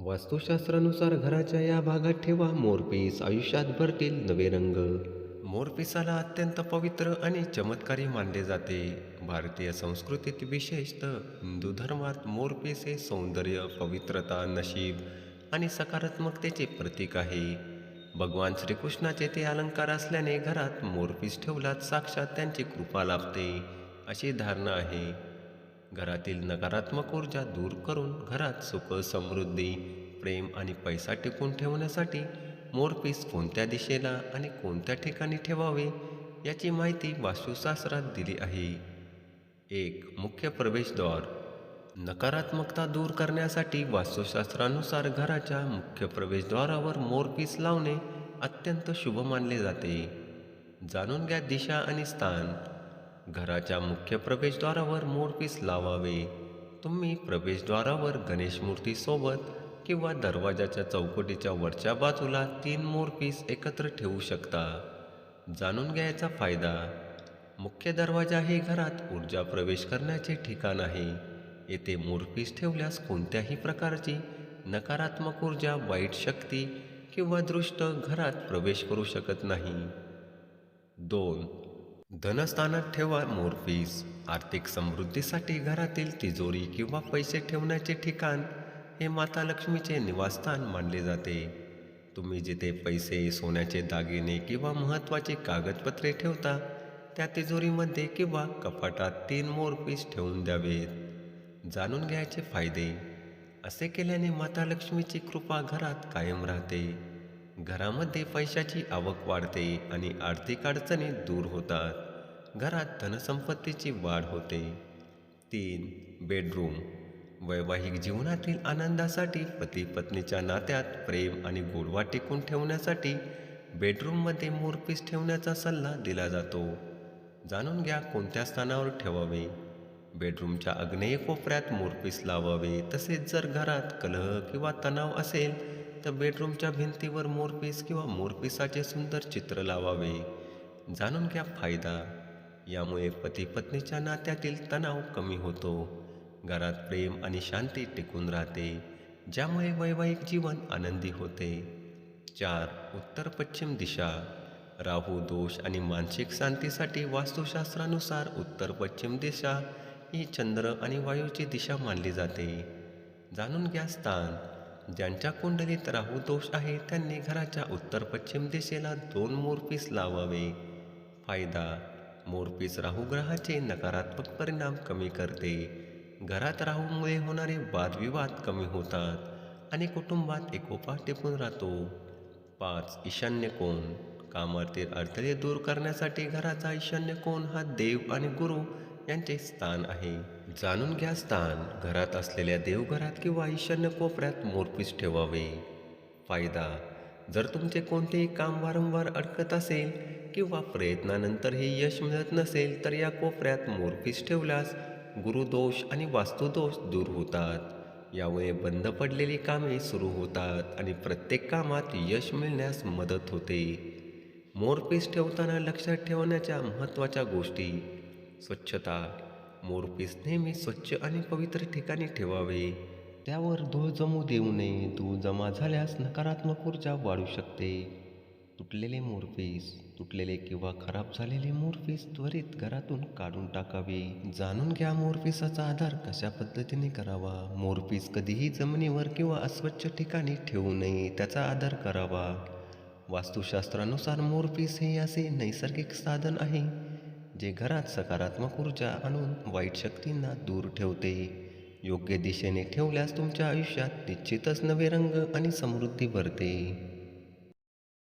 वास्तुशास्त्रानुसार घराच्या या भागात ठेवा मोरपीस आयुष्यात भरतील नवे रंग. मोरपिसाला अत्यंत पवित्र आणि चमत्कारी मानले जाते. भारतीय संस्कृतीत विशेषतः हिंदू धर्मात मोरपीस हे सौंदर्य पवित्रता नशीब आणि सकारात्मकतेचे प्रतीक आहे. भगवान श्रीकृष्णाचे ते अलंकार असल्याने घरात मोरपीस ठेवलात साक्षात त्यांची कृपा लाभते अशी धारणा आहे. घरातील नकारात्मक ऊर्जा दूर करून घरात सुख समृद्धी प्रेम आणि पैसा टिकून ठेवण्यासाठी मोरपीस कोणत्या दिशेला आणि कोणत्या ठिकाणी ठेवावे याची माहिती वास्तुशास्त्रात दिली आहे. एक मुख्य प्रवेशद्वार नकारात्मकता दूर करण्यासाठी वास्तुशास्त्रानुसार घराच्या मुख्य प्रवेशद्वारावर मोरपीस लावणे अत्यंत शुभ मानले जाते. जाणून घ्या दिशा आणि स्थान. घराच्या मुख्य प्रवेशद्वारावर मोरपीस लावावे. तुम्ही प्रवेशद्वारावर गणेश मूर्तीसोबत किंवा दरवाजाच्या चौकटीच्या वरच्या बाजूला तीन मोरपीस एकत्र ठेवू शकता. जाणून घ्यायचा फायदा मुख्य दरवाजा हे घरात ऊर्जा प्रवेश करण्याचे ठिकाण आहे. येथे मोरपीस ठेवल्यास कोणत्याही प्रकारची नकारात्मक ऊर्जा वाईट शक्ती किंवा दृष्ट घरात प्रवेश करू शकत नाही. दोन धनस्थानात ठेवा मोरपीस आर्थिक समृद्धीसाठी घरातील तिजोरी किंवा पैसे ठेवण्याचे ठिकाण हे माता लक्ष्मीचे निवासस्थान मानले जाते. तुम्ही जिथे पैसे सोन्याचे दागिने किंवा महत्त्वाचे कागदपत्रे ठेवता त्या तिजोरीमध्ये किंवा कपाटात तीन मोरपीस ठेवून द्यावेत. जाणून घ्यायचे फायदे? असे केल्याने माता लक्ष्मीची कृपा घरात कायम राहते. घरामध्ये पैशाची आवक वाढते आणि आर्थिक अडचणी दूर होतात. घरात धनसंपत्तीची वाढ होते. तीन बेडरूम वैवाहिक जीवनातील आनंदासाठी पती पत्नीच्या नात्यात प्रेम आणि गोडवा टिकून ठेवण्यासाठी बेडरूममध्ये मोरपीस ठेवण्याचा सल्ला दिला जातो. जाणून घ्या कोणत्या स्थानावर ठेवावे. बेडरूमच्या आग्नेय कोपऱ्यात मोरपीस लावावे तसेच जर घरात कलह किंवा तणाव असेल तर बेडरूमच्या भिंतीवर मोरपीस किंवा मोरपिसाचे सुंदर चित्र लावावे. जाणून घ्या फायदा. यामुळे पती पत्नीच्या नात्यातील तणाव कमी होतो. घरात प्रेम आणि शांती टिकून राहते ज्यामुळे वैवाहिक जीवन आनंदी होते. चार उत्तर पश्चिम दिशा. राहू दोष आणि मानसिक शांतीसाठी वास्तुशास्त्रानुसार उत्तर पश्चिम दिशा ही चंद्र आणि वायूची दिशा मानली जाते. जाणून घ्या स्थान. ज्यांच्या कुंडलीत राहू दोष आहे त्यांनी घराच्या उत्तर पश्चिम दिशेला दोन मोरपीस लावावे. फायदा मोरपीस राहू ग्रहाचे नकारात्मक परिणाम कमी करते. घरात राहूमुळे होणारे वादविवाद कमी होतात आणि कुटुंबात एकोपा टिकून राहतो. पाच ईशान्य कोण? कामातील अडथळे दूर करण्यासाठी घराचा ईशान्य कोण हा देव आणि गुरु यांचे स्थान आहे. जाणून घ्या स्थान. घरात असलेल्या देवघरात किंवा ईशान्य कोपऱ्यात मोरपीस ठेवावे. फायदा जर तुमचे कोणतेही काम वारंवार अडकत असेल किंवा प्रयत्नानंतरही यश मिळत नसेल तर या कोपऱ्यात मोरपीस ठेवल्यास गुरुदोष आणि वास्तुदोष दूर होतात. यामुळे बंद पडलेली कामे सुरू होतात आणि प्रत्येक कामात यश मिळण्यास मदत होते. मोरपीस ठेवताना लक्षात ठेवण्याच्या महत्त्वाच्या गोष्टी स्वच्छता मोरपीस नेहमी स्वच्छ आणि पवित्र ठिकाणी ठेवावे. त्यावर धूळ जमू देऊ नये. धूळ जमा झाल्यास नकारात्मक ऊर्जा वाढू शकते. तुटलेले मोरपीस तुटलेले किंवा खराब झालेले मोरपीस त्वरित घरातून काढून टाकावे. जाणून घ्या मोरपीसाचा आधार कशा पद्धतीने करावा. मोरपीस कधीही जमिनीवर किंवा अस्वच्छ ठिकाणी ठेवू नये त्याचा आधार करावा. वास्तुशास्त्रानुसार मोरपीस हे असे नैसर्गिक साधन आहे. जे घरात सकारात्मक ऊर्जा आणून वाईट शक्तींना दूर ठेवते. योग्य दिशेने ठेवल्यास तुमच्या आयुष्यात निश्चितच नवे रंग आणि समृद्धी भरते.